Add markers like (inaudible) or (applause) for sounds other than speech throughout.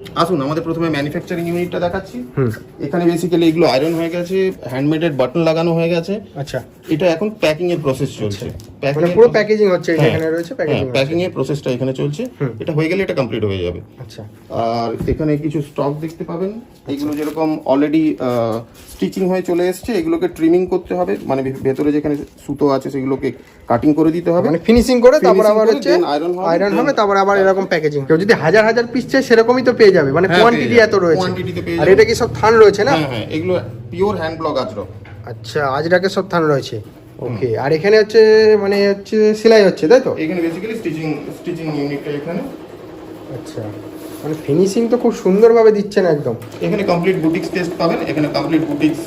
আসুন আমাদের প্রথমে ম্যানুফ্যাকচারিং ইউনিটটা দেখাচ্ছি। এখানে বেসিক্যালি এগুলো আয়রন হয়ে গেছে হ্যান্ডমেডেড বাটন লাগানো হয়ে গেছে। আচ্ছা। এটা এখন প্যাকিং এর প্রসেস চলছে। মানে পুরো প্যাকেজিং হচ্ছে এই যেখানে রয়েছে প্যাকেজিং প্যাকিং এর প্রসেসটা এখানে চলছে। এটা হয়ে গেলে এটা কমপ্লিট হয়ে যাবে। আচ্ছা। আর এখানে কিছু স্টক দেখতে পাবেন। এগুলো যেরকম অলরেডি স্টিচিং হয়ে চলে এসেছে এগুলোকে ট্রিমিং করতে হবে। মানে ভেতরে যেখানে সুতো আছে সেগুলোকে কাটিং করে দিতে হবে। মানে ফিনিশিং করে তারপর আবার হচ্ছে iron হবে, আয়রন হবে তারপর আবার এরকম প্যাকেজিং কেউ যদি হাজার হাজার পিস চায় সেরকমই তো পেয়ে যাবে। মানে হ্যাঁ, কোয়ান্টিটি পেয়ে এত রয়েছে। আর। এটা কি সব থান রয়েছে না? হ্যাঁ হ্যাঁ এগুলো পিওর হ্যান্ড ব্লক আজরক আচ্ছা আজরাকে সব থান রয়েছে। ওকে আর এখানে হচ্ছে মানে হচ্ছে সেলাই হচ্ছে তাই তো? এখানে বেসিক্যালি স্টিচিং স্টিচিং ইউনিটটা এখানে। আচ্ছা মানে ফিনিশিং তো খুব সুন্দরভাবে দিচ্ছেন একদম। এখানে কমপ্লিট বুটিক টেস্ট পাবেন এখানে কমপ্লিট বুটিক্স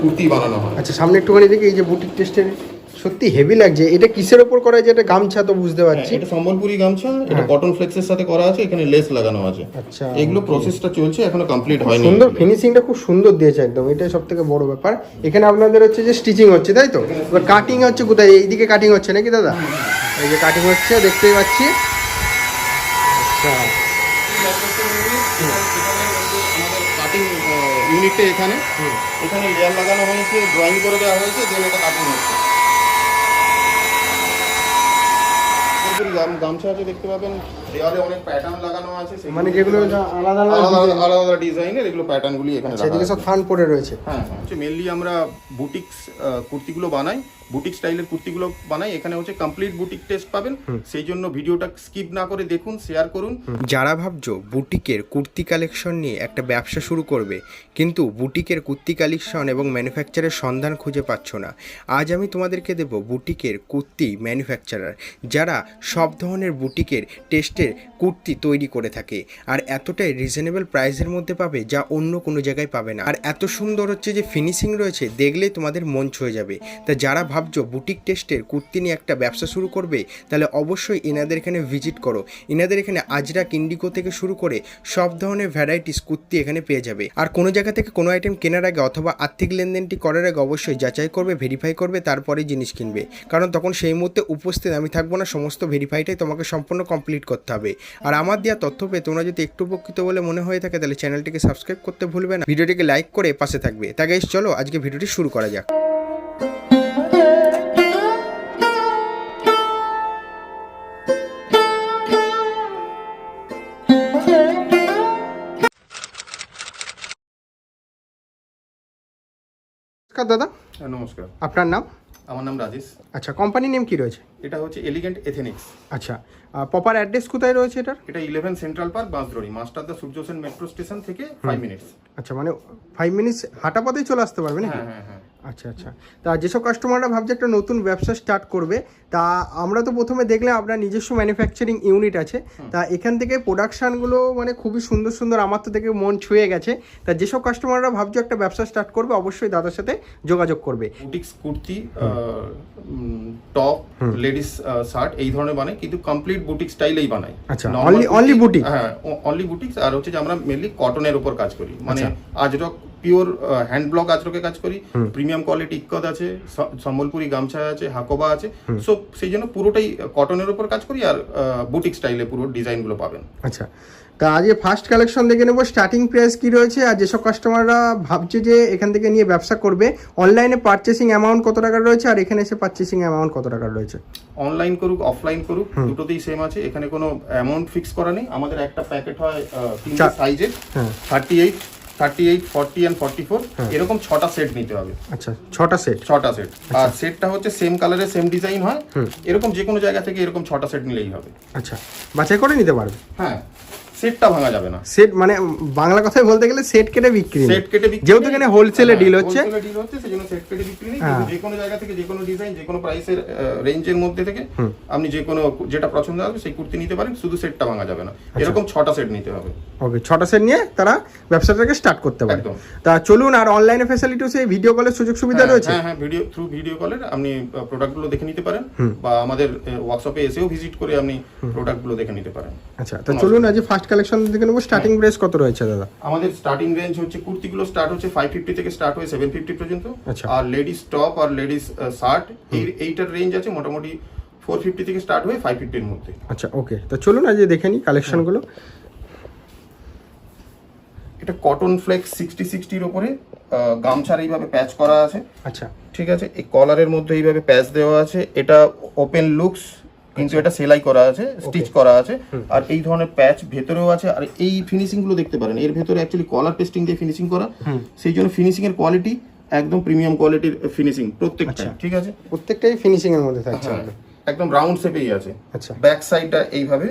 কুর্তি বানানো হয়। আচ্ছা সামনে একটুখানি দেখি এই যে বুটিক টেস্টের সত্যি হেভি লাগছে। এটা কিসের ওপর করা যে এটা গামছা তো বুঝতে হ্যাঁ, পারছি। এটা সম্বলপুরি গামছা এটা হ্যাঁ। কটন ফ্লেক্সের সাথে করা আছে এখানে লেস লাগানো আছে। আচ্ছা এগুলো প্রসেসটা চলছে এখনও কমপ্লিট হয়নি সুন্দর ফিনিশিংটা খুব সুন্দর দিয়েছে একদম এটাই সব থেকে বড় ব্যাপার। এখানে আপনাদের হচ্ছে যে স্টিচিং হচ্ছে তাই তো? এবার কাটিং হচ্ছে কোথায়? এইদিকে কাটিং হচ্ছে নাকি দাদা? এই যে কাটিং হচ্ছে দেখতেই পাচ্ছি। আচ্ছা। কাটিং ইউনিটটা এখানে। এখানে লেয়ার লাগানো হয়েছে ড্রয়িং করে দেওয়া হয়েছে দেন এটা কাটিং হচ্ছে। গামছা আছে দেখতে পাবেন। দেওয়ালে অনেক প্যাটার্ন লাগানো আছে মানে যেগুলো আলাদা আলাদা আলাদা আলাদা আলাদা আলাদা ডিজাইনের এগুলো প্যাটার্নগুলি এখানে রাখা সেদিকে সব ফান পড়ে রয়েছে। হ্যাঁ মেনলি আমরা বুটিক্স কুর্তিগুলো বানাই। বুটিক স্টাইলের কুর্তিগুলো বানাই। এখানে হচ্ছে কমপ্লিট বুটিক টেস্ট পাবেন। সেই জন্য ভিডিওটা স্কিপ না করে দেখুন শেয়ার করুন। যারা ভাবছ বুটিকের কুর্তি কালেকশন নিয়ে একটা ব্যবসা শুরু করবে কিন্তু বুটিকের কুর্তি কালেকশন এবং ম্যানুফ্যাকচারের সন্ধান খুঁজে পাচ্ছ না আজ আমি তোমাদেরকে দেব বুটিকের কুর্তি ম্যানুফ্যাকচারার যারা সব ধরনের বুটিকের টেস্টের কুর্তি তৈরি করে থাকে। আর এতটাই রিজনেবল প্রাইসের মধ্যে পাবে যা অন্য কোনো জায়গায় পাবে না। আর এত সুন্দর হচ্ছে যে ফিনিশিং রয়েছে দেখলেই তোমাদের মন ছুঁয়ে যাবে। তা যারা ভাবছ বুটিক টেস্টের কুর্তি নিয়ে একটা ব্যবসা শুরু করবে? তাহলে অবশ্যই এনাদের এখানে ভিজিট করো। এনাদের এখানে আজরাক ইন্ডিগো থেকে শুরু করে সব ধরনের ভ্যারাইটিস কুর্তি এখানে পেয়ে যাবে। আর কোনো জায়গা থেকে কোনো আইটেম কেনার আগে অথবা আর্থিক লেনদেনটি করার আগে অবশ্যই যাচাই করবে ভেরিফাই করবে, তারপরে জিনিস কিনবে। কারণ তখন সেই মুহূর্তে উপস্থিত, আমি থাকব না, সমস্ত ভেরিফাইটাই তোমাকে সম্পূর্ণ কমপ্লিট করতে হবে। আর আমার দেওয়া তথ্য পেয়ে তোমরা যদি একটু উপকৃত বলে মনে হয়ে থাকে, তাহলে চ্যানেলটিকে সাবস্ক্রাইব করতে ভুলবে না। ভিডিওটিকে লাইক করে পাশে থাকবে। তা গাইস চলো আজকে ভিডিওটি শুরু করা যাক। নমস্কার দাদা। হ্যাঁ, নমস্কার। আপনার নাম? আমার নাম রাজেশ। আচ্ছা কোম্পানি নেম কি রয়েছে? এটা হচ্ছে এলিগেন্ট এথেনিক্স আচ্ছা প্রপার অ্যাড্রেস কোথায় রয়েছে এটার? এটা eleven central park Bansdroni master da Surya Sen metro station থেকে ফাইভ মিনিটস আচ্ছা মানে ফাইভ মিনিটস হাঁটা পথেই চলে আসতে পারবে নাকি? হ্যাঁ হ্যাঁ হ্যাঁ। আচ্ছা আচ্ছা। তা যেসব কাস্টমাররা ভাবছে একটা নতুন ব্যবসা স্টার্ট করবে তা আমরা তো প্রথমে দেখলে আপনার নিজস্ব ম্যানুফ্যাকচারিং ইউনিট আছে। তা এখান থেকে প্রোডাকশানগুলো মানে খুবই সুন্দর সুন্দর আমার তো থেকে মন ছুঁয়ে গেছে। তা যেসব কাস্টমাররা ভাবছে একটা ব্যবসা স্টার্ট করবে অবশ্যই দাদার সাথে যোগাযোগ করবে। Boutiques kurti top ladies shirt এই ধরনের বানাই কিন্তু কমপ্লিট বুটিক স্টাইলেই বানাই আচ্ছা, কুর্তি- only হ্যাঁ অনলি বুটিক্স আর হচ্ছে যে আমরা মেনলি কটনের উপর কাজ করি। মানে আচ্ছা। আজরক পিওর হ্যান্ড ব্লক আজরকে কাজ করি। প্রিমিয়াম কোয়ালিটি ইক্কত আছে সম্বলপুরি গামছা আছে হাকোবা আছে। সো সেই জন্য পুরোটাই কটনের উপর কাজ করি আর বুটিক স্টাইলে পুরো ডিজাইনগুলো পাবেন। আচ্ছা। তা আজকে ফার্স্ট কালেকশন দেখে নেব। স্টার্টিং প্রাইস কি রয়েছে? আর যেসব কাস্টমাররা ভাবছে যে এখান থেকে নিয়ে ব্যবসা করবে অনলাইনে পারচেসিং অ্যামাউন্ট কত টাকার রয়েছে? আর এখানে এসে পারচেসিং অ্যামাউন্ট কত টাকার রয়েছে? অনলাইন করুক অফলাইন করুক দুটোতেই সেম আছে। এখানে কোনো অ্যামাউন্ট ফিক্স করা নেই। আমাদের একটা প্যাকেট হয় আহ, তিনটে সাইজের thirty eight thirty eight forty and forty four এরকম ছটা সেট নিতে হবে। আচ্ছা ছটা সেট ছটা সেট আর সেটটা হচ্ছে সেম কালারের সেম ডিজাইন হয়। এরকম যে কোনো জায়গা থেকে এরকম ছটা সেট নিলেই হবে। আচ্ছা বাছাই করে নিতে পারবে? হ্যাঁ। সেটটা ভাঙা যাবে না। সেট মানে বাংলা কথায় বলতে গেলে সেট কেটে বিক্রি সেট কেটে বিক্রি যেহেতু এখানে হোলসেলে হ্যাঁ, ডিল হচ্ছে। এ deal হচ্ছে সেজন্য সেট কেটে বিক্রি নেই। হ্যাঁ। যে কোনো জায়গা থেকে যে কোনো ডিজাইন যে কোনো প্রাইসের রেঞ্জের মধ্যে থেকে আপনি যে কোনো যেটা পছন্দ হবে সেই কুর্তি নিতে পারেন শুধু সেটটা ভাঙা যাবে না। আচ্ছা। এরকম ছটা সেট নিতে হবে। ওকে ছটা সেট নিয়ে তারা ব্যবসাটাকে স্টার্ট করতে পারে। তা চলুন আর অনলাইনে ফ্যাসিলিটিও সেই ভিডিও কলের সুযোগ সুবিধা হ্যাঁ, রয়েছে? হ্যাঁ হ্যাঁ ভিডিও থ্রু ভিডিও কলের আপনি প্রোডাক্টগুলো দেখে নিতে পারেন। বা আমাদের ওয়ার্কশপে এসেও ভিজিট করে আপনি প্রোডাক্টগুলো দেখে নিতে পারেন। আচ্ছা তো চলুন আজ ফার্স্ট কালেকশন দেখে নেব। স্টার্টিং প্রাইস কত রয়েছে দাদা? আমাদের স্টার্টিং রেঞ্জ হচ্ছে কুর্তিগুলো স্টার্ট হচ্ছে ফাইভ ফিফটি থেকে স্টার্ট হয়ে সেভেন ফিফটি পর্যন্ত। আচ্ছা। আর লেডিস টপ আর লেডিস শার্ট এই এইটার রেঞ্জ আছে মোটামুটি ফোর ফিফটি থেকে স্টার্ট হয়ে ফাইভ ফিফটির মধ্যে। আচ্ছা ওকে তো চলুন আজ দেখে নিই কালেকশনগুলো এটা কটন ফ্লেক্স সিক্সটি সিক্সটির ওপরে গামছার এইভাবে প্যাচ করা আছে। আচ্ছা। ঠিক আছে? এই কলারের মধ্যে এইভাবে প্যাচ দেওয়া আছে। এটা ওপেন লুকস কিন্তু এটা সেলাই করা আছে স্টিচ করা আছে আর এই ধরনের প্যাচ ভেতরেও আছে আর এই ফিনিশিংগুলো দেখতে পারেন। এর ভেতরে অ্যাকচুয়ালি কলার পেস্টিং দিয়ে ফিনিশিং করা। সেই জন্য ফিনিশিং এর কোয়ালিটি একদম প্রিমিয়াম কোয়ালিটির ফিনিশিং প্রত্যেকটা ঠিক আছে? প্রত্যেকটাই ফিনিশিং এর মধ্যে থাকছে হ্যাঁ, একদম রাউন্ড শেপেই আছে। আচ্ছা। ব্যাক সাইডটা এইভাবে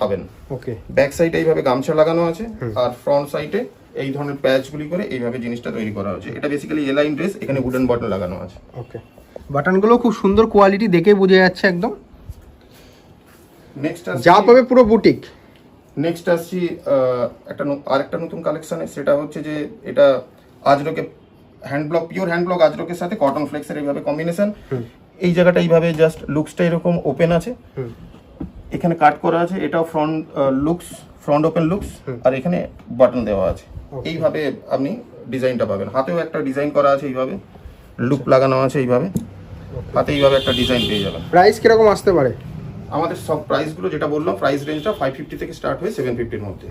পাবেন। ওকে ব্যাক সাইডে এইভাবে গামছা লাগানো আছে আর ফ্রন্ট সাইডে এই ধরনের প্যাচগুলি করে এইভাবে জিনিসটা তৈরি করা হয়েছে। এটা বেসিক্যালি এলাইন ড্রেস এখানে উডেন বটন লাগানো আছে। ওকে বাটনগুলো খুব সুন্দর কোয়ালিটি দেখে বোঝা যাচ্ছে একদম। নেক্সট যা পাবে পুরো বুটিক নেক্সট আসছি একটা আরেকটা নতুন কালেকশনে সেটা হচ্ছে যে এটা আজরকে hand block pure hand block আজরকের সাথে কটন ফ্লেক্সের এইভাবে কম্বিনেশন এই জায়গাটা এইভাবে জাস্ট লুকসটা এরকম ওপেন আছে। এখানে কাট করা আছে এটাও front looks front open looks আর এখানে বাটন দেওয়া আছে। এইভাবে আপনি ডিজাইনটা পাবেন। হাতেও একটা ডিজাইন করা আছে এইভাবে। লুক লাগানো আছে এইভাবে। হাতে এইভাবে একটা ডিজাইন পেয়ে যাবেন। প্রাইস কীরকম আসতে পারে? আমাদের সব প্রাইসগুলো যেটা বললাম প্রাইস রেঞ্জটা ফাইভ ফিফটি থেকে স্টার্ট হয়ে সেভেন ফিফটির মধ্যে।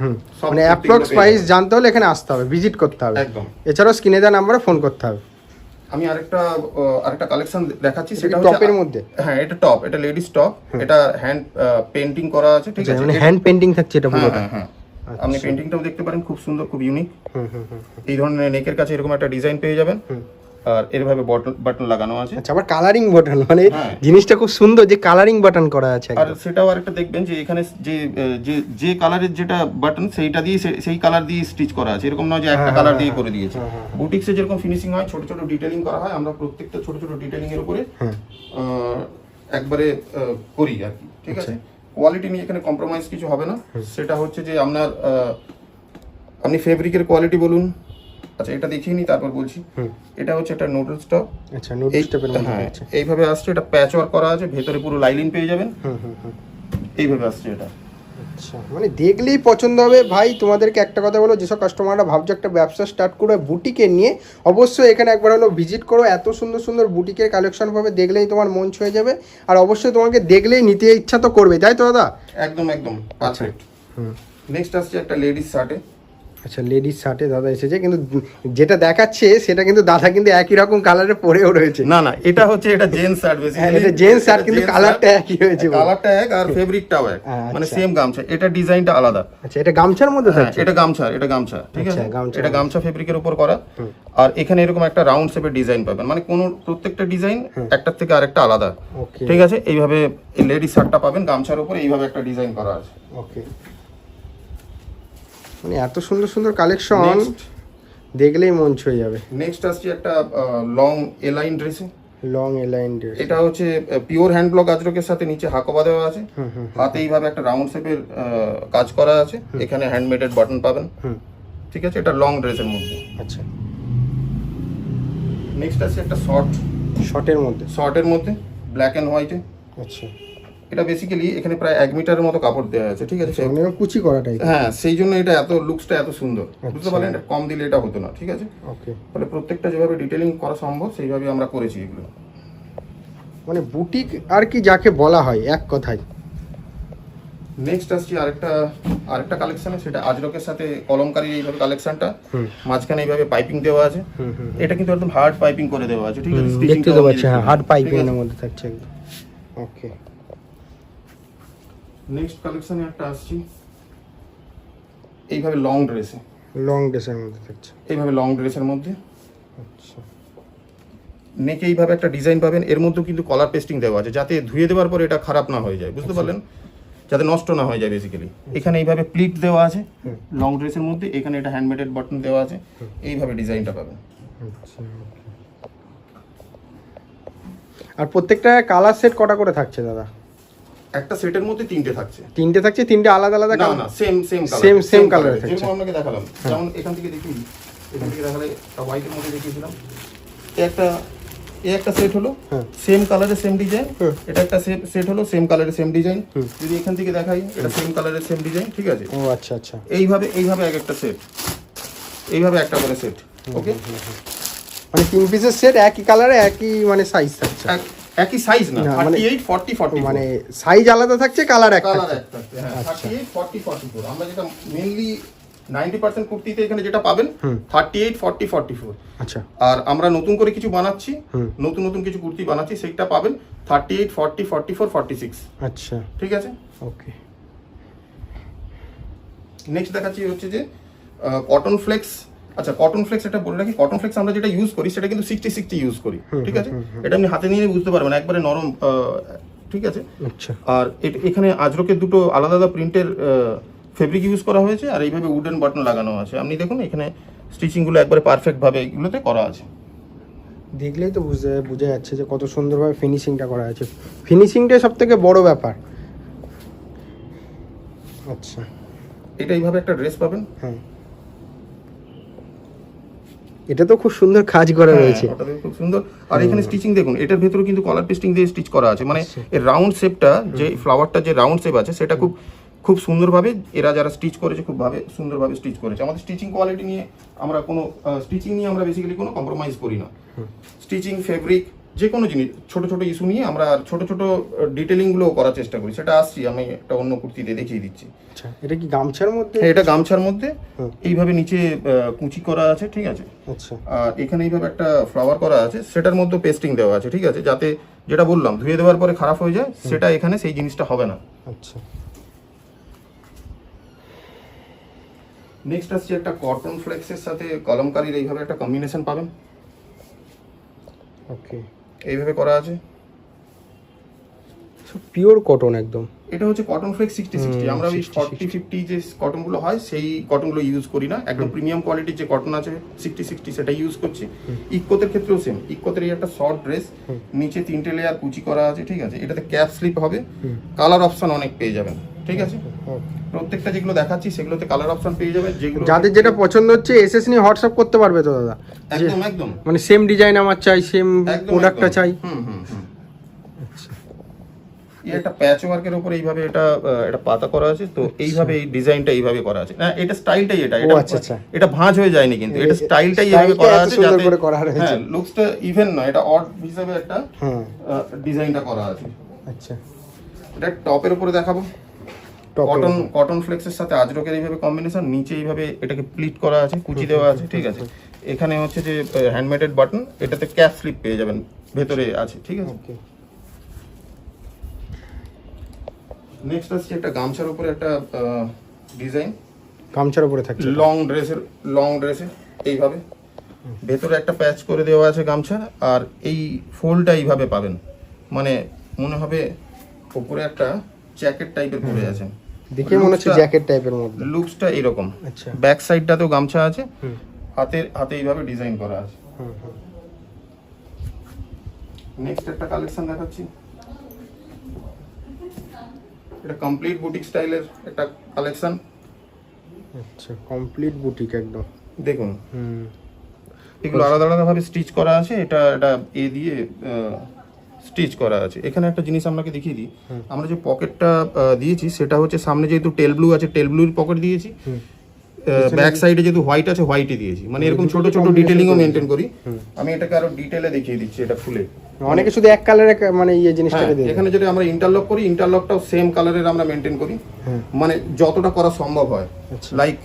মানে অ্যাপ্রক্স প্রাইস জানতে হলে এখানে আসতে হবে ভিজিট করতে হবে। একদম। এছাড়াও স্ক্রিনে দেওয়া নাম্বারে ফোন করতে হবে। আমি আরেকটা আরেকটা কালেকশন দেখাচ্ছি সেটা হচ্ছে টপের মধ্যে? হ্যাঁ এটা টপ এটা লেডিস টপ এটা হ্যান্ড পেন্টিং করা আছে ঠিক আছে? মানে হ্যান্ড পেন্টিং থাকছে এটা হ্যাঁ পুরোটা? হ্যাঁ হ্যাঁ। আপনি পেন্টিংটাও দেখতে পারেন খুব সুন্দর খুব ইউনিক হুম হুম হুম এই ধরনের নেকের কাছে এরকম একটা ডিজাইন পেয়ে যাবেন। আর এরভাবে বটন বাটন লাগানো আছে। আচ্ছা আবার কালারিং বাটন মানে হ্যাঁ। জিনিসটা খুব সুন্দর যে কালারিং বাটন করা আছে আর সেটাও আরেকটা দেখবেন যে এখানে যে যে যে কালারের যেটা বাটন সেইটা দিয়ে সেই কালার দিয়ে স্টিচ করা আছে। এরকম নয় যে একটা কালার দিয়ে করে দিয়েছে। বুটিক্সে যেরকম ফিনিশিং হয় ছোট ছোট ডিটেলিং করা হয় আমরা প্রত্যেকটা ছোট ছোট ডিটেলিং এর উপরে একবারে করি আর কি ঠিক আছে? কোয়ালিটি নিয়ে এখানে কম্প্রোমাইজ কিছু হবে না। সেটা হচ্ছে যে আপনার আপনি ফেব্রিকের কোয়ালিটি বলুন আচ্ছা এটা দেখিয়ে নি তারপর বলছি। এটা হচ্ছে একটা নোডলস টপ আচ্ছা এই স্টেপের মধ্যে হ্যাঁ থাকছে এইভাবে আসছে এটা প্যাচ ওয়ার্ক করা আছে ভেতরে পুরো লাইলিন পেয়ে যাবেন। হুম হুম হুম। এইভাবে আসছে এটা। আচ্ছা মানে দেখলেই পছন্দ হবে। ভাই তোমাদেরকে একটা কথা বলো যেসব কাস্টমাররা ভাবছ একটা ব্যবসা স্টার্ট করবে বুটিকে নিয়ে অবশ্যই এখানে একবার হলো ভিজিট করো। এত সুন্দর সুন্দর বুটিকের কালেকশন পাবে দেখলেই তোমার মন ছুঁয়ে যাবে। আর অবশ্যই তোমাকে দেখলেই নিতে ইচ্ছা তো করবে তাই তো দাদা? একদম একদম পারফেক্ট হুম। নেক্সট আসছে একটা লেডিস শার্টে আচ্ছা লেডিস শার্টে দাদা এসেছে কিন্তু যেটা দেখাচ্ছে সেটা কিন্তু দাদা কিন্তু একই রকম কালারে পরেও রয়েছে। না না এটা হচ্ছে এটা জেন্টস শার্ট হ্যাঁ, এটা gents shirt, কিন্তু colourটা একই হয়েছে কালারটা এক আর ফেব্রিকটাও এক। হ্যাঁ, মানে আচ্ছা। সেম গামছা। এটা ডিজাইনটা আলাদা। আচ্ছা এটা গামছার মধ্যে হ্যাঁ, থাকছে? এটা গামছা এটা গামছা ঠিক আচ্ছা, আছে? এটা গামছা ফেব্রিকের উপর করা। আর এখানে এরকম একটা রাউন্ড শেপের ডিজাইন পাবেন। মানে কোন প্রত্যেকটা ডিজাইন একটার থেকে আরেকটা আলাদা। ঠিক আছে? এইভাবে লেডিস শার্টটা পাবেন। গামছার উপর এইভাবে একটা ডিজাইন করা আছে। ওকে মানে এত সুন্দর সুন্দর কালেকশন দেখলেই মন ছুঁয়ে যাবে। নেক্সট আসছে একটা লং এলাইন ড্রেসে লং এলাইন ড্রেস এটা হচ্ছে পিওর হ্যান্ড ব্লক আজরকের সাথে নিচে হাকোবা দেওয়া আছে। হাতে এইভাবে একটা রাউন্ড শেপের কাজ করা আছে। এখানে হ্যান্ডমেডেড বাটন পাবেন। ঠিক আছে? এটা লং ড্রেসের মধ্যে। আচ্ছা। নেক্সট আছে একটা শর্ট শর্টের মধ্যে। শর্টের মধ্যে ব্ল্যাক অ্যান্ড হোয়াইটে আচ্ছা। এটা বেসিক্যালি এখানে প্রায় এক মিটারের মতো কাপড় দেওয়া আছে ঠিক আছে? মানে কুচি করা টাইপ হ্যাঁ সেই জন্য এটা এত লুকসটা এত সুন্দর। বুঝতে পারলেন? এটা কম দিলে এটা হতো না ঠিক আছে? ওকে ফলে প্রত্যেকটা যেভাবে ডিটেলিং করা সম্ভব সেইভাবে আমরা করেছি এগুলো। মানে বুটিক আর কি যাকে বলা হয় এক কথায়। নেক্সট আসছি আরেকটা আরেকটা কালেকশনে সেটা আজরকের সাথে কলমকারী এইভাবে কালেকশনটা মাঝখানে এইভাবে পাইপিং দেওয়া আছে। এটা কিন্তু একদম হার্ড পাইপিং করে দেওয়া আছে ঠিক আছে? দেখতে হ্যাঁ হার্ড পাইপিং এর মধ্যে থাকছে একদম। ওকে নেক্সট কালেকশনে একটা আসছি। এইভাবে লং ড্রেসে লং ড্রেসের মধ্যে থাকছে। এইভাবে লং ড্রেসের মধ্যে। আচ্ছা। নেকে এইভাবে একটা ডিজাইন পাবেন। এর মধ্যেও কিন্তু কলার পেস্টিং দেওয়া আছে। যাতে ধুয়ে দেওয়ার পর এটা খারাপ না হয়ে যায়। বুঝতে পারলেন? যাতে নষ্ট না হয়ে যায় বেসিক্যালি এখানে এইভাবে প্লিট দেওয়া আছে। লং ড্রেসের মধ্যে। এখানে এটা হ্যান্ডমেডেড বাটন দেওয়া আছে। এইভাবে ডিজাইনটা পাবেন। আচ্ছা আর প্রত্যেকটা কালার সেট কটা করে থাকছে দাদা? একটা সেটের মধ্যে তিনটে থাকছে। তিনটে থাকছে তিনটে আলাদা আলাদা না কালার না same same Same- same colour থাকছে। যেরকম আপনাকে দেখালাম যেমন এখান থেকে দেখি এখান থেকে দেখালে হোয়াইটের মধ্যে দেখিয়েছিলাম। একটা এ একটা সেট হলো হ্যাঁ। সেম কালারের সেম ডিজাইন এটা একটা সেট হলো সেম কালারের সেম ডিজাইন যদি এখান থেকে দেখাই এটা সেম কালারের সেম ডিজাইন ঠিক আছে? ও আচ্ছা আচ্ছা। এইভাবে এইভাবে এক একটা সেট এইভাবে একটা করে সেট ওকে মানে তিন পিসের সেট একই কালারে একই মানে সাইজ থাকছে। একই সাইজ না না, মানে- 38 40 40 মানে সাইজ আলাদা থাকছে কালার এক কালার থাকছে। এক থাকছে হ্যাঁ 38 40 44 আমরা যেটা মেইনলি নাইনটি পার্সেন্ট কুর্তিতে এখানে যেটা পাবেন thirty eight forty forty four আচ্ছা। আর আমরা নতুন করে কিছু বানাচ্ছি। নতুন নতুন কিছু কুর্তি বানাচ্ছি সেটা পাবেন thirty eight forty forty four forty six আচ্ছা। ঠিক আছে? ওকে নেক্সট দেখাচ্ছি হচ্ছে যে কটন ফ্লেক্স আচ্ছা কটন ফ্লেক্স এটা বলে রাখি কটন ফ্লেক্স আমরা যেটা ইউজ করি সেটা কিন্তু সিক্সটি সিক্সটি ইউজ করি ঠিক আছে? এটা আপনি হাতে নিয়ে বুঝতে পারবেন একবারে নরম ঠিক আছে? আচ্ছা। আর এখানে আজরকের দুটো আলাদা আলাদা প্রিন্টের ফেব্রিক ইউজ করা হয়েছে আর এইভাবে উডেন বাটন লাগানো আছে। আপনি দেখুন এখানে স্টিচিংগুলো একবারে পারফেক্ট ভাবে এগুলোতে করা আছে। দেখলেই তো বুঝতে বোঝা যাচ্ছে যে কত সুন্দরভাবে ফিনিশিংটা করা আছে। ফিনিশিংটাই সব থেকে বড় ব্যাপার। আচ্ছা। এটা এইভাবে একটা ড্রেস পাবেন। হ্যাঁ। এটা তো খুব সুন্দর কাজ করা হ্যাঁ, রয়েছে। খুব সুন্দর। আর এখানে স্টিচিং দেখুন এটার ভেতরে কিন্তু কলার পেস্টিং দিয়ে স্টিচ করা আছে। মানে এর রাউন্ড শেপটা যে ফ্লাওয়ারটা যে রাউন্ড শেপ আছে সেটা খুব খুব সুন্দরভাবে এরা যারা স্টিচ করেছে খুব ভাবে সুন্দরভাবে স্টিচ করেছে। আমাদের স্টিচিং কোয়ালিটি নিয়ে আমরা কোনো স্টিচিং নিয়ে আমরা বেসিক্যালি কোনো কম্প্রোমাইজ করি না। স্টিচিং ফেব্রিক যে কোনো জিনিস ছোট ছোট ইস্যু নিয়ে আমরা ছোট ছোট ডিটেলিংগুলো করার চেষ্টা করি। সেটা আসছি আমি একটা অন্য কুর্তিতে দেখিয়ে দিচ্ছি। আচ্ছা এটা কি গামছার মধ্যে? হ্যাঁ, এটা গামছার মধ্যে। এইভাবে নিচে কুচি করা আছে ঠিক আছে? আচ্ছা। আর এখানে এইভাবে একটা ফ্লাওয়ার করা আছে সেটার মধ্যে পেস্টিং দেওয়া আছে ঠিক আছে? যাতে যেটা বললাম ধুয়ে দেওয়ার পরে খারাপ হয়ে যায় সেটা এখানে সেই জিনিসটা হবে না। আচ্ছা। নেক্সট আসছে একটা কটন ফ্লেক্সের সাথে কলমকারীর এইভাবে একটা কম্বিনেশন পাবেন। ওকে এইভাবে করা আছে? পিওর কটন একদম। এটা হচ্ছে কটন ফ্লেক্স সিক্সটি সিক্সটি আমরা ওই ফর্টি ফিফটি যে কটনগুলো হয় সেই কটনগুলো ইউজ করি না। একদম প্রিমিয়াম কোয়ালিটির যে কটন আছে সিক্সটি সিক্সটি সেটা ইউজ করছি। ইকোতের ক্ষেত্রেও সেম ইকোতের এই একটা শর্ট ড্রেস নিচে তিনটে লেয়ার কুচি করা আছে ঠিক আছে? এটাতে ক্যাপ স্লিপ হবে। কালার অপশন অনেক পেয়ে যাবেন। ঠিক আছে? প্রত্যেকটা যেগুলো দেখাচ্ছি সেগুলোতে কালার অপশন পেয়ে যাবেন যেগুলো যাদের যেটা পছন্দ হচ্ছে এসএস নিয়ে হোয়াটসঅ্যাপ করতে পারবে তো দাদা? একদম একদম। মানে সেম ডিজাইন আমার চাই সেম প্রোডাক্টটা চাই। হুম হুম একটা প্যাচ ওয়ার্কের উপর এইভাবে এটা এটা পাতা করা আছে তো এইভাবে এই ডিজাইনটা এইভাবে করা আছে। না এটা স্টাইলটাই এটা। এটা আচ্ছা, আচ্ছা। এটা ভাঁজ হয়ে যায়নি কিন্তু। এটা স্টাইলটাই এইভাবে করা আছে যাতে করে করা রয়েছে। হ্যাঁ লুকসটা ইভেন না এটা অড হিসাবে একটা হ্যাঁ ডিজাইনটা করা আছে। আচ্ছা। এটা টপের উপরে দেখাবো। কটন। কটন ফ্লেক্সের সাথে আজরকের এইভাবে কম্বিনেশন নিচে এইভাবে এটাকে প্লিট করা আছে কুচি দেওয়া আছে ঠিক আছে? এখানে হচ্ছে যে হ্যান্ডমেডেড বাটন এটাতে ক্যাপ স্লিপ পেয়ে যাবেন ভেতরে আছে ঠিক আছে? নেক্সট আসছে একটা গামছার উপরে একটা ডিজাইন গামছার উপরে থাকছে লং ড্রেসের লং ড্রেসের এইভাবে। ভেতরে একটা প্যাচ করে দেওয়া আছে গামছা আর এই ফোল্ডটা এইভাবে পাবেন। মানে মনে হবে উপরে একটা জ্যাকেট টাইপের পরে আছে দেখে মনে হচ্ছে জ্যাকেট টাইপের মধ্যে। লুকসটা এরকম। আচ্ছা। ব্যাক সাইডটাতেও গামছা আছে। হাতের হাতে এইভাবে ডিজাইন করা আছে। নেক্সট একটা কালেকশন দেখাচ্ছি। এটা কমপ্লিট বুটিক স্টাইলের একটা কালেকশন আচ্ছা কমপ্লিট বুটিক একদম। দেখুন। হুম। এগুলো আলাদা আলাদা ভাবে স্টিচ করা আছে। এটা এটা এ দিয়ে স্টিচ করা আছে। এখানে একটা জিনিস আপনাকে দেখিয়ে দিই। আমরা যে পকেটটা দিয়েছি সেটা হচ্ছে সামনে যেহেতু টেল ব্লু আছে টেল ব্লুর পকেট দিয়েছি। ব্যাক সাইডে যেহেতু হোয়াইট আছে হোয়াইটে দিয়েছি। মানে এরকম ছোট ছোট ডিটেলিংও মেনটেন করি আমি এটাকে আরও ডিটেলে দেখিয়ে দিচ্ছি এটা খুলে অনেকে শুধু এক কালারের মানে ইয়ে হ্যাঁ, জিনিসটাকে দিয়ে দেয়। এখানে যদি আমরা ইন্টারলক করি ইন্টারলকটাও সেম কালারের আমরা মেনটেন করি। মানে যতটা করা সম্ভব হয়। আচ্ছা। লাইক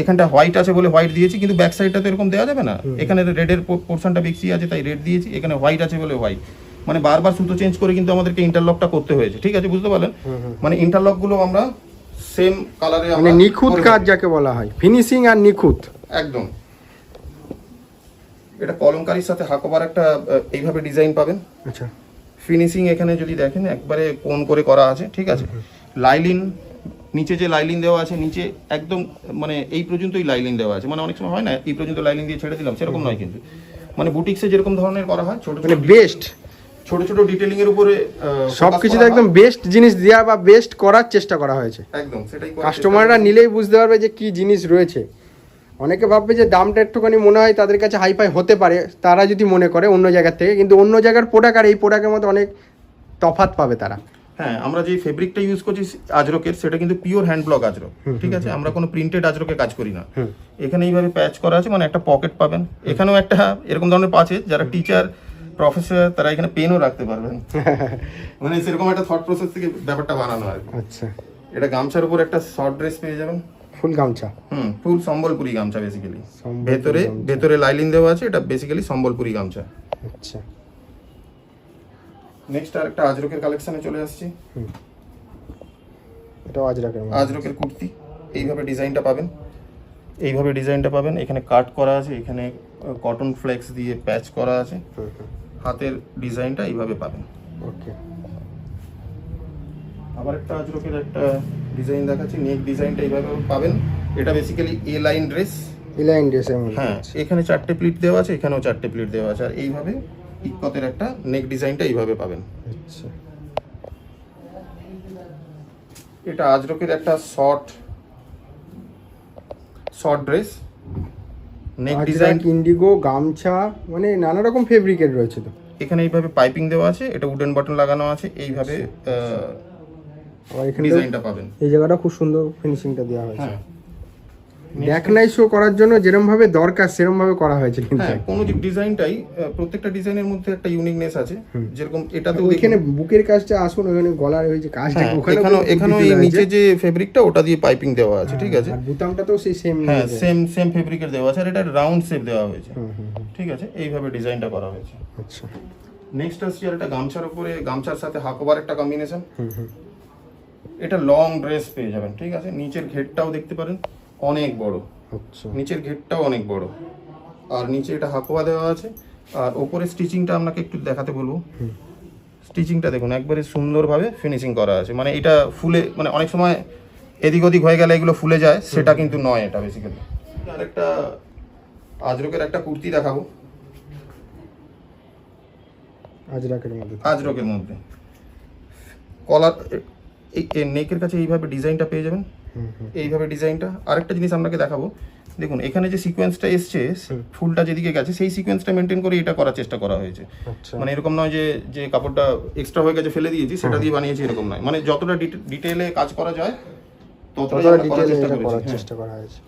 এখানটা হোয়াইট আছে বলে হোয়াইট দিয়েছি কিন্তু ব্যাক সাইডটা তো এরকম দেওয়া যাবে না। এখানে রেডের পোর্শনটা বেশি আছে তাই রেড দিয়েছি। এখানে হোয়াইট আছে বলে হোয়াইট মানে বারবার সুতো চেঞ্জ করে কিন্তু আমাদেরকে ইন্টারলকটা করতে হয়েছে ঠিক আছে? বুঝতে পারলেন? মানে ইন্টারলকগুলো আমরা সেম কালারে মানে নিখুঁত কাজ যাকে বলা হয় ফিনিশিং আর নিখুঁত। একদম। এটা কলমকারির সাথে হাকোবার একটা এইভাবে ডিজাইন পাবেন। আচ্ছা। ফিনিশিং এখানে যদি দেখেন একবারে কোন করে করা আছে ঠিক আছে? লাইলিন নিচে যে লাইলিন দেওয়া আছে নিচে একদম মানে এই পর্যন্তই লাইলিন দেওয়া আছে। মানে অনেক সময় হয় না এই পর্যন্ত লাইলিন দিয়ে ছেড়ে দিলাম সেরকম নয় কিন্তু। মানে বুটিক্সে যেরকম ধরনের করা হয় ছোট ছোট মানে বেস্ট ছোট ছোট ডিটেলিং এর উপরে আহ, সব কিছুতে একদম বেস্ট জিনিস দেওয়া বা বেস্ট করার চেষ্টা করা হয়েছে। একদম সেটাই কাস্টমাররা নিলেই বুঝতে পারবে যে কি জিনিস রয়েছে। অনেকে ভাববে যে দামটা একটুখানি মনে হয় তাদের কাছে হাইফাই হতে পারে তারা যদি মনে করে অন্য জায়গার থেকে কিন্তু অন্য জায়গার প্রোডাক্ট আর এই প্রোডাক্টের মধ্যে অনেক তফাৎ পাবে তারা। হ্যাঁ আমরা যে ফেব্রিকটা ইউজ করছি আজরকের সেটা কিন্তু পিওর হ্যান্ড ব্লক আজরক ঠিক আছে? আমরা কোনো প্রিন্টেড আজরকে কাজ করি না। এখানে এইভাবে প্যাচ করা আছে মানে একটা পকেট পাবেন। এখানেও একটা এরকম ধরনের আছে যারা টিচার প্রফেসর তারা এখানে পেনও রাখতে পারবেন। (laughs) মানে সেরকম একটা থট প্রসেস থেকে ব্যাপারটা বানানো আর আচ্ছা। এটা গামছার উপর একটা শর্ট ড্রেস পেয়ে যাবেন। ফুল গামছা? হুম ফুল সম্বলপুরি গামছা বেসিক্যালি ভেতরে ভেতরে লাইলিন দেওয়া আছে এটা বেসিক্যালি সম্বলপুরি গামছা। আচ্ছা। নেক্সট আর একটা আজরকের কালেকশনে চলে আসছি। এটাও আজরাকের আজরকের কুর্তি এইভাবে ডিজাইনটা পাবেন। এইভাবে ডিজাইনটা পাবেন। এখানে কাট করা আছে এখানে কটন ফ্লেক্স দিয়ে প্যাচ করা আছে। হাতের ডিজাইনটা এইভাবে পাবেন। ওকে। আবার একটা আজরকের একটা ডিজাইন দেখাচ্ছি নেক ডিজাইনটা এইভাবে পাবেন। এটা basically A line dress A line ড্রেসের মধ্যে হ্যাঁ এখানে চারটে প্লিট দেওয়া আছে এখানেও চারটে প্লিট দেওয়া আছে। আর এইভাবে ইকতের একটা নেক ডিজাইনটা এইভাবে পাবেন। আচ্ছা। এটা আজরকের একটা short short dress neck design indigo গামছা মানে নানা রকম ফেব্রিকের রয়েছে তো। এখানে এইভাবে পাইপিং দেওয়া আছে এটা উডেন বাটন লাগানো আছে এইভাবে ডিজাইনটা পাবেন। এই জায়গাটা খুব সুন্দর ফিনিশিংটা দেওয়া হয়েছে। হ্যাঁ ব্যাক নাই শো করার জন্য যেরকম ভাবে দরকার সেরকম ভাবে করা হয়েছে কিন্তু। হ্যাঁ কোনো ডিজাইনটাই প্রত্যেকটা ডিজাইনের মধ্যে একটা ইউনিকনেস আছে। যেরকম এটাতেও ওইখানে দেখুন, বুকের কাজটা আসুন ওখানে গলার ওই যে কাজটা হ্যাঁ, ওখানে এখানেও এই নিচে যে ফেব্রিকটা ওটা দিয়ে পাইপিং দেওয়া আছে ঠিক আছে? আর বুতামটাতেও সেই সেম হ্যাঁ সেম সেম ফেব্রিকের দেওয়া আছে আর এটা রাউন্ড শেপ দেওয়া হয়েছে। ঠিক আছে? এইভাবে ডিজাইনটা করা হয়েছে। আচ্ছা। নেক্সট আসছে আর একটা গামছার উপরে গামছার সাথে হাকোবার একটা কম্বিনেশন এটা লং ড্রেস পেয়ে যাবেন ঠিক আছে? নিচের ঘেরটাও দেখতে পারেন। অনেক বড়। আচ্ছা। নিচের গেটটাও অনেক বড়। আর নিচে এটা হাকোয়া দেওয়া আছে। আর ওপরে স্টিচিংটা আপনাকে একটু দেখাতে বলব। স্টিচিংটা দেখুন একবারে সুন্দরভাবে ফিনিশিং করা আছে। মানে এটা ফুলে মানে অনেক সময় এদিক ওদিক হয়ে গেলে এগুলো ফুলে যায় সেটা কিন্তু নয় এটা বেসিক্যালি আর একটা আজরকের একটা কুর্তি দেখাবো। আজরাকের মধ্যে। আজরকের মধ্যে। কলার এই নেকের কাছে এইভাবে ডিজাইনটা পেয়ে যাবেন। এইভাবে ডিজাইনটা। আরেকটা জিনিস আপনাকে দেখাবো। দেখুন এখানে যে সিকোয়েন্সটা এসছে ফুলটা যেদিকে গেছে সেই সিকোয়েন্সটা মেনটেন করে এটা করার চেষ্টা করা হয়েছে। আচ্ছা। মানে এরকম নয় যে যে কাপড়টা এক্সট্রা হয়ে গেছে ফেলে দিয়েছি সেটা দিয়ে বানিয়েছি এরকম নয়। মানে যতটা ডিটেলে কাজ করা যায় ততটা করার চেষ্টা করেছি। চেষ্টা করা হয়েছে।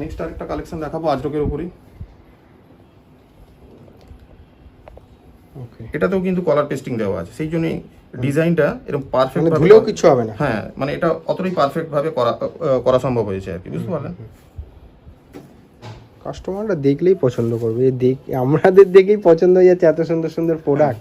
নেক্সট আরেকটা কালেকশন দেখাবো আজরকের উপরেই। ওকে এটাতেও কিন্তু কলার পেস্টিং দেওয়া আছে। সেই জন্যই ডিজাইনটা এরকম পারফেক্ট মানে ধুলেও কিছু হবে না। হ্যাঁ মানে এটা অতটাই পারফেক্ট ভাবে করা করা সম্ভব হয়েছে আর কি বুঝতে পারলেন? কাস্টমাররা দেখলেই পছন্দ করবে। এই দেখ আমাদের দেখেই পছন্দ হয়ে যাচ্ছে এত সুন্দর সুন্দর প্রোডাক্ট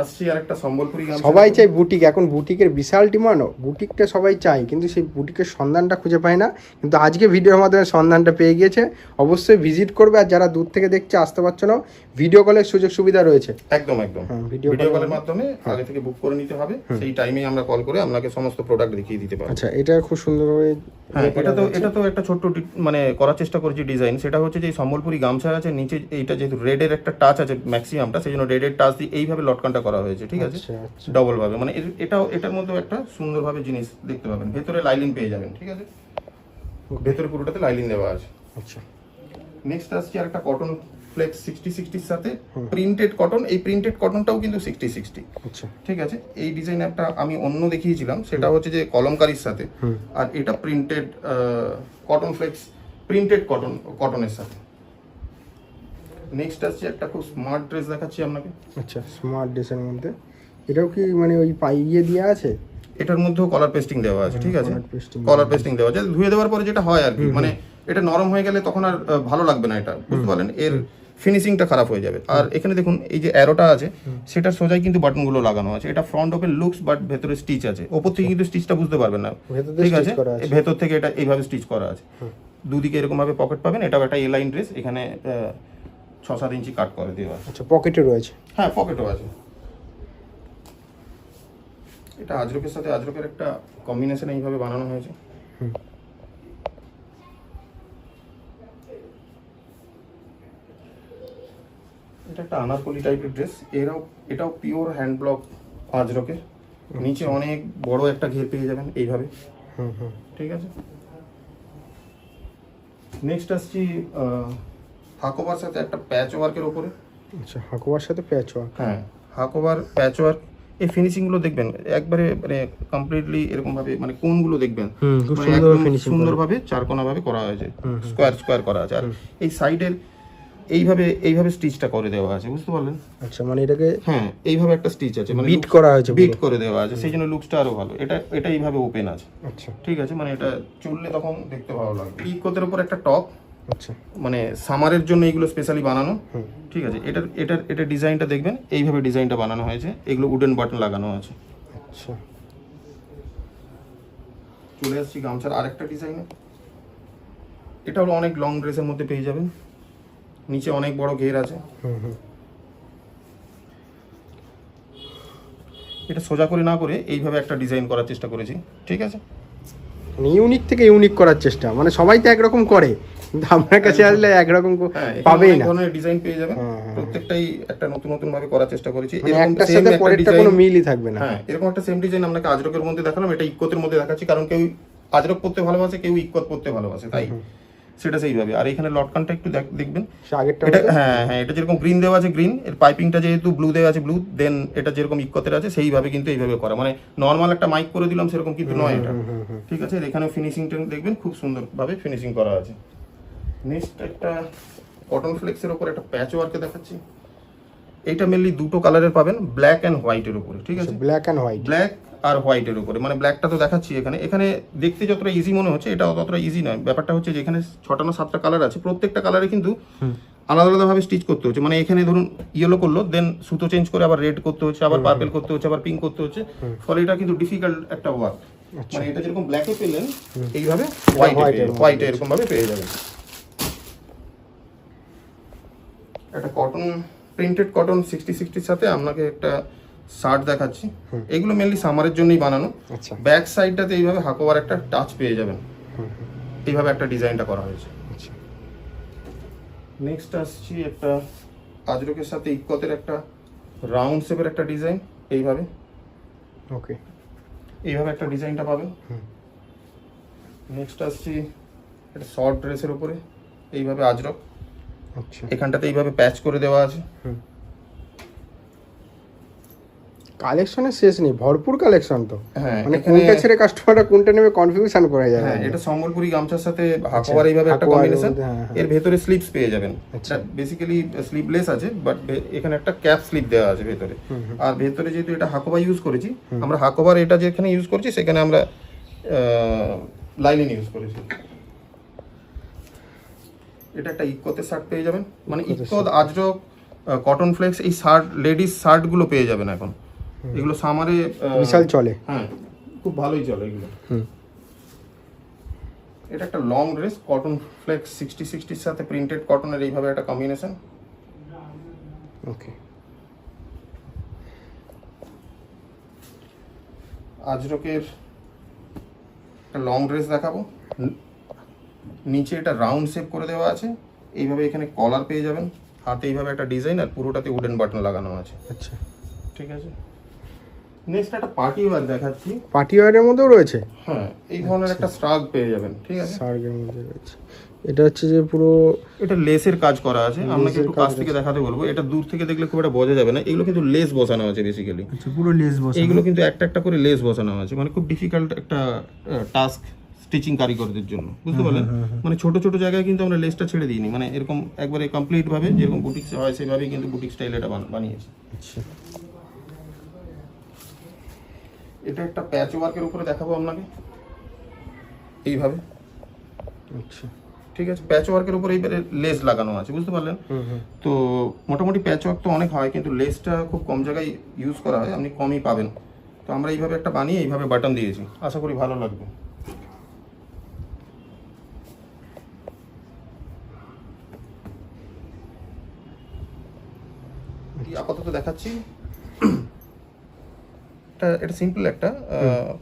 আসছি আর একটা সম্বলপুরি সবাই চাই বুটিক এখন বুটিকের বিশাল ডিমান্ড বুটিকটা সবাই চাই কিন্তু সেই বুটিকের সন্ধানটা খুঁজে পায় না। কিন্তু আজকে ভিডিওর মাধ্যমে সন্ধানটা পেয়ে গিয়েছে। অবশ্যই ভিজিট করবে আর যারা দূর থেকে দেখছে আসতে পারছ না। ভিডিও কলের সুযোগ সুবিধা রয়েছে। একদম একদম। হ্যাঁ, ভিডিও ভিডিও কলের কলের মাধ্যমে আগে থেকে বুক করে নিতে হবে। সেই টাইমে আমরা কল করে আপনাকে সমস্ত প্রোডাক্ট দেখিয়ে দিতে পারব। আচ্ছা এটা খুব সুন্দরভাবে হ্যাঁ এটা তো এটা তো একটা ছোট্ট মানে করার চেষ্টা করেছি ডিজাইন সেটা হচ্ছে যে সম্বলপুরি গামছা আছে নিচে এইটা যেহেতু রেডের একটা টাচ আছে ম্যাক্সিমামটা সেই জন্য রেডের টাচ দিয়ে এইভাবে লটকানটা করা হয়েছে ঠিক আছে? আচ্ছা আচ্ছা। ডবল ভাবে। মানে এটাও এটার মধ্যেও একটা সুন্দরভাবে জিনিস দেখতে পাবেন। ভেতরে লাইলিং পেয়ে যাবেন ঠিক আছে? ভেতরে পুরোটাতে লাইলিং দেওয়া আছে। আচ্ছা। নেক্সট আসছে আরেকটা কটন ফ্লেক্স সিক্সটি সিক্সটির সাথে। প্রিন্টেড কটন এই প্রিন্টেড কটনটাও কিন্তু সিক্সটি সিক্সটি আচ্ছা। ঠিক আছে? এই ডিজাইন একটা আমি অন্য দেখিয়েছিলাম সেটা হচ্ছে যে কলমকারির সাথে। আর এটা printed cotton flex printed cotton কটনের সাথে। নেক্সট আসছে একটা খুব স্মার্ট ড্রেস দেখাচ্ছি আপনাকে। আচ্ছা স্মার্ট ড্রেসের মধ্যে। এটাও কি মানে ওই পাই ইয়ে দেওয়া আছে? এটার মধ্যেও কলার পেস্টিং দেওয়া আছে ঠিক আছে? কলার পেস্টিং দেওয়া আছে। ধুয়ে দেওয়ার পরে যেটা হয় আর কি মানে এটা নরম হয়ে গেলে তখন আর ভালো লাগবে না এটা বুঝতে পারলেন? এর ফিনিশিংটা খারাপ হয়ে যাবে। আর এখানে দেখুন এই যে অ্যারোটা আছে সেটা সোজাই কিন্তু বাটনগুলো লাগানো আছে। এটা ফ্রন্ট ওপেন লুকস বাট ভেতরে স্টিচ আছে। ওপর থেকে কিন্তু স্টিচটা বুঝতে পারবেন না। ঠিক আছে? ভেতর থেকে এটা এইভাবে স্টিচ করা আছে। দুদিকে এরকম ভাবে পকেট পাবেন এটাও একটা এ লাইন ড্রেস এখানে ছ সাত ইঞ্চি কাট করে দেওয়া আচ্ছা পকেটে রয়েছে? হ্যাঁ পকেটও আছে। এটা আজরকের সাথে আজরকের একটা কম্বিনেশন এইভাবে বানানো হয়েছে। এটা একটা আনারকলি টাইপের ড্রেস এরাও এটাও পিওর হ্যান্ড ব্লক আজরকের। নিচে অনেক বড় একটা ঘের পেয়ে যাবেন এইভাবে। হুম হুম। ঠিক আছে? নেক্সট আসছি হাকোবার সাথে একটা প্যাচ ওয়ার্কের ওপরে আচ্ছা হাকুয়ার সাথে প্যাচ ওয়ার্ক হ্যাঁ হাকোবার প্যাচ ওয়ার্ক এই ফিনিশিংগুলো দেখবেন একবারে মানে কমপ্লিটলি এরকম ভাবে মানে কোনগুলো দেখবেন মানে সুন্দরভাবে চারকোনা ভাবে করা হয়েছে স্কোয়ার স্কোয়ার করা আছে। আর এই সাইডের এইভাবে এইভাবে স্টিচটা করে দেওয়া আছে বুঝতে পারলেন? আচ্ছা মানে এটাকে হ্যাঁ এইভাবে একটা স্টিচ আছে মানে বিট করা হয়েছে বিট করে দেওয়া আছে সেই জন্য লুকসটা আরও ভালো। এটা এটা এইভাবে ওপেন আছে। আচ্ছা। ঠিক আছে মানে এটা চললে তখন দেখতে ভালো লাগবে। ইকোতের উপর একটা টপ আচ্ছা। মানে সামারের জন্য এইগুলো স্পেশালি বানানো। ঠিক আছে এটার এটার এটা ডিজাইনটা দেখবেন এইভাবে ডিজাইনটা বানানো হয়েছে এগুলো উডেন বাটন লাগানো আছে। আচ্ছা। চলে আসছি গামছার আরেকটা ডিজাইনে এটা হলো অনেক লং ড্রেসের মধ্যে পেয়ে যাবেন। নিচে অনেক বড় ঘের আছে। এটা সোজা করে না করে এইভাবে একটা ডিজাইন করার চেষ্টা করেছি। ঠিক আছে? মানে ইউনিক থেকে ইউনিক করার চেষ্টা। মানে সবাই তো একরকম করে। আপনার কাছে আসলে একরকম হ্যাঁ পাবেই না। ধরনের ডিজাইন পেয়ে যাবেন। হ্যাঁ, হ্যাঁ। প্রত্যেকটাই একটা নতুন নতুন ভাবে করার চেষ্টা করেছি। মানে একটার সাথে পরেরটা কোনো মিলই থাকবে না। হ্যাঁ এরকম একটা সেম ডিজাইন আপনাকে আজরকের মধ্যে দেখালাম। এটা ইক্কতের মধ্যে দেখাচ্ছি কারণ কেউ আজরক পড়তে ভালোবাসে কেউ ইক্কত পড়তে ভালোবাসে তাই? সেটা সেইভাবে। আর এখানে লটকানটা একটু দেখ- দেখবেন। এটা হ্যাঁ হ্যাঁ এটা যেরকম গ্রিন দেওয়া আছে গ্রিন এর পাইপিংটা যেহেতু ব্লু দেওয়া আছে ব্লু দেন এটা যেরকম ইক্কতের আছে সেইভাবে কিন্তু এইভাবে করা। মানে নর্মাল একটা মাইক করে দিলাম সেরকম কিন্তু নয় এটা। ঠিক আছে? এখানেও ফিনিশিংটা দেখবেন খুব সুন্দরভাবে ফিনিশিং করা আছে। নেক্সট একটা কটন ফ্লেক্সের উপর একটা প্যাচ ওয়ার্কে দেখাচ্ছি। এইটা মেনলি দুটো কালারের পাবেন ব্ল্যাক অ্যান্ড হোয়াইটের উপরে ঠিক আছে? ব্ল্যাক অ্যান্ড হোয়াইট ব্ল্যাক আর হোয়াইটের উপরে মানে ব্ল্যাকটা তো দেখাচ্ছি এখানে। এখানে দেখতে যতটা ইজি মনে হচ্ছে এটা ততটা ইজি নয়। ব্যাপারটা হচ্ছে যে এখানে ছটা না সাতটা কালার আছে প্রত্যেকটা কালারে কিন্তু আলাদা আলাদাভাবে স্টিচ করতে হচ্ছে। মানে এখানে ধরুন ইয়েলো করল দেন সুতো চেঞ্জ করে আবার রেড করতে হচ্ছে আবার পার্পেল করতে হচ্ছে আবার পিঙ্ক করতে হচ্ছে। ফলে এটা কিন্তু ডিফিকাল্ট একটা ওয়ার্ক মানে এটা যেরকম ব্ল্যাকে পেলেন এইভাবে হোয়াইটে হোয়াইটে এরকম ভাবে পেয়ে যাবেন। একটা কটন প্রিন্টেড কটন সিক্সটি সিক্সটির সাথে আপনাকে একটা শার্ট দেখাচ্ছি। এগুলো মেনলি সামারের জন্যই বানানো। আচ্ছা। ব্যাক সাইডটাতে এইভাবে হাকোবার একটা টাচ পেয়ে যাবেন। এইভাবে একটা ডিজাইনটা করা হয়েছে। আচ্ছা। নেক্সট আসছি একটা আজরকের সাথে ইক্কতের একটা রাউন্ড শেপের একটা ডিজাইন এইভাবে। ওকে। এইভাবে একটা ডিজাইনটা পাবেন। নেক্সট আসছি একটা শর্ট ড্রেসের উপরে এইভাবে আজরক। আচ্ছা এখানটাতে এইভাবে প্যাচ করে দেওয়া আছে। কালেকশনের শেষ নেই ভরপুর কালেকশন তো। হ্যাঁ মানে এখানে কোনটা ছেড়ে কাস্টমারটা কোনটা নেবে কনফিউশন করে যাবে হ্যাঁ এটা সম্বলপুরি গামছার সাথে হাকোয়ার এইভাবে একটা কম্বিনেশন হ্যাঁ, হ্যাঁ। এর ভেতরে স্লিপস পেয়ে যাবেন। আচ্ছা। বেসিক্যালি স্লিপলেস আছে বাট এখানে একটা ক্যাপ স্লিপ দেওয়া আছে ভেতরে। আর ভেতরে যেহেতু এটা হাকোবা ইউজ করেছি আমরা হাকোবার এটা যেখানে ইউজ করছি সেখানে আমরা লাইনিং ইউজ করেছি। এটা একটা ইকোতে শার্ট পেয়ে যাবেন। মানে ইকোদ আজরক কটন ফ্লেক্স এই শার্ট লেডিস শার্টগুলো পেয়ে যাবেন এখন। এগুলো সামারে বিশাল চলে। হ্যাঁ খুব ভালোই চলে এগুলো। হুম। এটা একটা long dress cotton flex sixty সিক্সটির সাথে প্রিন্টেড কটনের এইভাবে একটা কম্বিনেশন ওকে আজরকের একটা লং ড্রেস দেখাবো। নিচে এটা রাউন্ড শেপ করে দেওয়া আছে। এইভাবে এখানে কলার পেয়ে যাবেন। হাতে এইভাবে একটা ডিজাইন আর পুরোটাতে উডেন বাটন লাগানো আছে। আচ্ছা। ঠিক আছে? নেক্সট একটা পার্টি ওয়ার দেখাচ্ছি। পার্টি ওয়ারের মধ্যেও রয়েছে? হ্যাঁ এই ধরনের একটা স্ট্রাগ পেয়ে যাবেন ঠিক আছে? সার্গের মধ্যে রয়েছে। এটা হচ্ছে যে পুরো এটা লেসের কাজ করা আছে। আপনাকে একটু কাছ থেকে দেখাতে বলব। এটা দূর থেকে দেখলে খুব একটা বোঝা যাবে না। এগুলো কিন্তু লেস বসানো আছে বেসিক্যালি আচ্ছা পুরো লেস কিন্তু একটা একটা করে লেস বসানো আছে। মানে খুব ডিফিকাল্ট একটা টাস্ক স্টিচিং কারিগরদের জন্য বুঝতে পারলেন? মানে ছোট ছোট জায়গায় কিন্তু আমরা লেসটা ছেড়ে দিইনি মানে এরকম একবারে কমপ্লিট ভাবে যেরকম বুটিক্স হয় সেভাবেই কিন্তু বুটিক স্টাইল এটা বান- বানিয়েছি। আচ্ছা। এটা একটা প্যাচ ওয়ার্কের উপরে দেখাবো আপনাকে। এইভাবে। আচ্ছা। ঠিক আছে প্যাচ ওয়ার্কের উপরে এইবারে লেস লাগানো আছে বুঝতে পারলেন? তো মোটামুটি প্যাচ ওয়ার্ক তো অনেক হয় কিন্তু লেসটা খুব কম জায়গায় ইউজ করা হয় আপনি কমই পাবেন। তো আমরা এইভাবে একটা বানিয়ে এইভাবে বাটন দিয়েছি। আশা করি ভালো লাগবে। আপাতত দেখাচ্ছি। এটা এটা সিম্পল একটা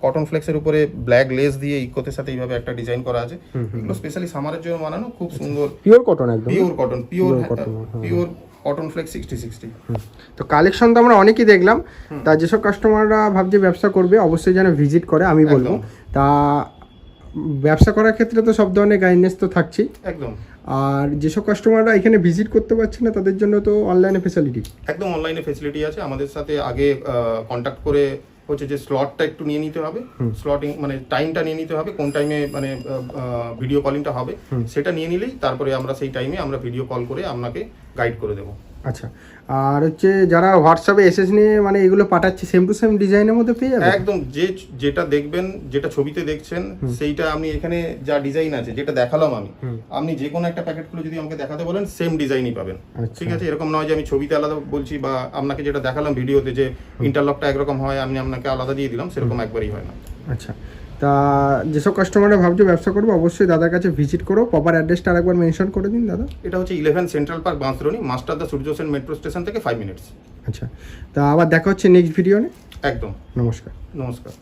কটন ফ্লেক্সের উপরে ব্ল্যাক লেস দিয়ে ইকোতের সাথে এইভাবে একটা ডিজাইন করা আছে। এগুলো স্পেশালি সামারের জন্য বানানো খুব সুন্দর। পিওর কটন একদম pure cotton pure. Pure cotton flex sixty sixty তো কালেকশন তো আমরা অনেকই দেখলাম তা যেসব কাস্টমাররা ভাবছে ব্যবসা করবে অবশ্যই যেন ভিজিট করে আমি বলব। তা ব্যবসা করার ক্ষেত্রে তো সব ধরনের গাইডেন্স তো থাকছেই। একদম। আর যেসব কাস্টমাররা এখানে ভিজিট করতে পারছে না তাদের জন্য তো অনলাইনে ফেসিলিটি একদম অনলাইনে ফেসিলিটি আছে। আমাদের সাথে আগে কন্ট্যাক্ট করে হচ্ছে যে স্লটটা একটু নিয়ে নিতে হবে। স্লটিং মানে টাইমটা নিয়ে নিতে হবে কোন টাইমে মানে ভিডিও কলিংটা হবে। সেটা নিয়ে নিলেই তারপরে আমরা সেই টাইমে আমরা ভিডিও কল করে আপনাকে গাইড করে দেবো। আচ্ছা। আর হচ্ছে যারা হোয়াটসঅ্যাপে এসএস নিয়ে মানে এগুলো পাঠাচ্ছে সেম টু সেম ডিজাইনের মধ্যে পেয়ে যাবে? একদম যে যেটা দেখবেন যেটা ছবিতে দেখছেন সেইটা আমি এখানে যা ডিজাইন আছে যেটা দেখালাম আমি আপনি যে কোনো একটা প্যাকেট খুলে যদি আমাকে দেখাতে বলেন সেম ডিজাইনই পাবেন। আচ্ছা। ঠিক আছে? এরকম নয় যে আমি ছবিতে আলাদা বলছি বা আপনাকে যেটা দেখালাম ভিডিওতে যে ইন্টারলকটা একরকম হয় আমি আপনাকে আলাদা দিয়ে দিলাম সেরকম একবারই হয় না। আচ্ছা। তা যেসব কাস্টমাররা ভাবছ ব্যবসা করব অবশ্যই দাদার কাছে ভিজিট করো প্রপার অ্যাড্রেসটা আরেকবার মেনশন করে দিন দাদা। এটা হচ্ছে eleven central park Bansdroni master da Surya Sen metro station থেকে ফাইভ মিনিটস আচ্ছা তা আবার দেখা হচ্ছে নেক্সট ভিডিও একদম। নমস্কার। নমস্কার।